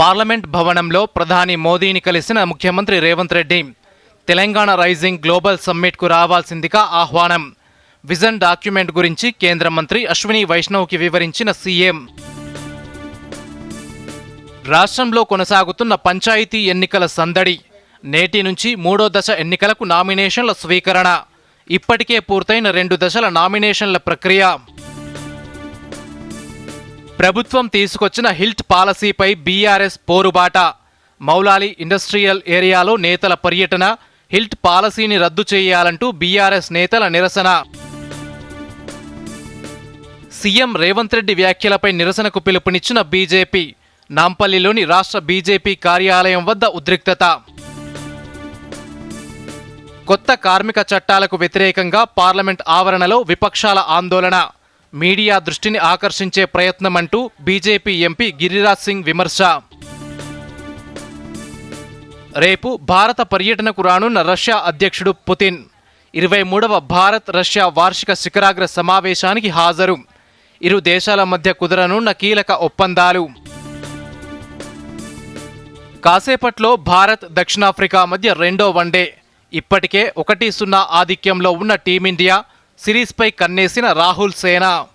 Parliament భవనంలో ప్రధాని మోదీని కలిసిన ముఖ్యమంత్రి రేవంత్ రెడ్డి తెలంగాణ రైజింగ్ గ్లోబల్ సమ్మిట్కు రావాల్సిందిగా ఆహ్వానం. విజన్ డాక్యుమెంట్ గురించి కేంద్ర మంత్రి అశ్విని వైష్ణవ్కి వివరించిన సీఎం. రాష్ట్రంలో కొనసాగుతున్న పంచాయతీ ఎన్నికల సందడి నేటి నుంచి మూడో దశ ఎన్నికలకు నామినేషన్ల స్వీకరణ. ఇప్పటికే పూర్తయిన రెండు దశల నామినేషన్ల ప్రక్రియ. ప్రభుత్వం తీసుకొచ్చిన హిల్ట్ పాలసీపై బీఆర్ఎస్ పోరుబాట. మౌలాలి ఇండస్ట్రియల్ ఏరియాలో నేతల పర్యటన హిల్ట్ పాలసీని రద్దు చేయాలంటూ బీఆర్ఎస్ నేతల నిరసన. సీఎం రేవంత్ రెడ్డి వ్యాఖ్యలపై నిరసనకు పిలుపునిచ్చిన బీజేపీ నాంపల్లిలోని రాష్ట్ర బీజేపీ కార్యాలయం వద్ద ఉద్రిక్తత. కొత్త కార్మిక చట్టాలకు వ్యతిరేకంగా పార్లమెంట్ ఆవరణలో విపక్షాల ఆందోళన. మీడియా దృష్టిని ఆకర్షించే ప్రయత్నమంటూ బీజేపీ ఎంపీ గిరిరాజ్ సింగ్ విమర్శ. రేపు భారత పర్యటనకు రానున్న రష్యా అధ్యక్షుడు పుతిన్. ఇరవై మూడవ భారత్ రష్యా వార్షిక శిఖరాగ్ర సమావేశానికి హాజరు. ఇరు దేశాల మధ్య కుదరనున్న కీలక ఒప్పందాలు. కాసేపట్లో భారత్ దక్షిణాఫ్రికా మధ్య రెండో వన్డే. ఇప్పటికే ఒకటి సున్నా ఆధిక్యంలో ఉన్న టీమిండియా సిరీస్పై కన్నేసిన రాహుల్ సేనా.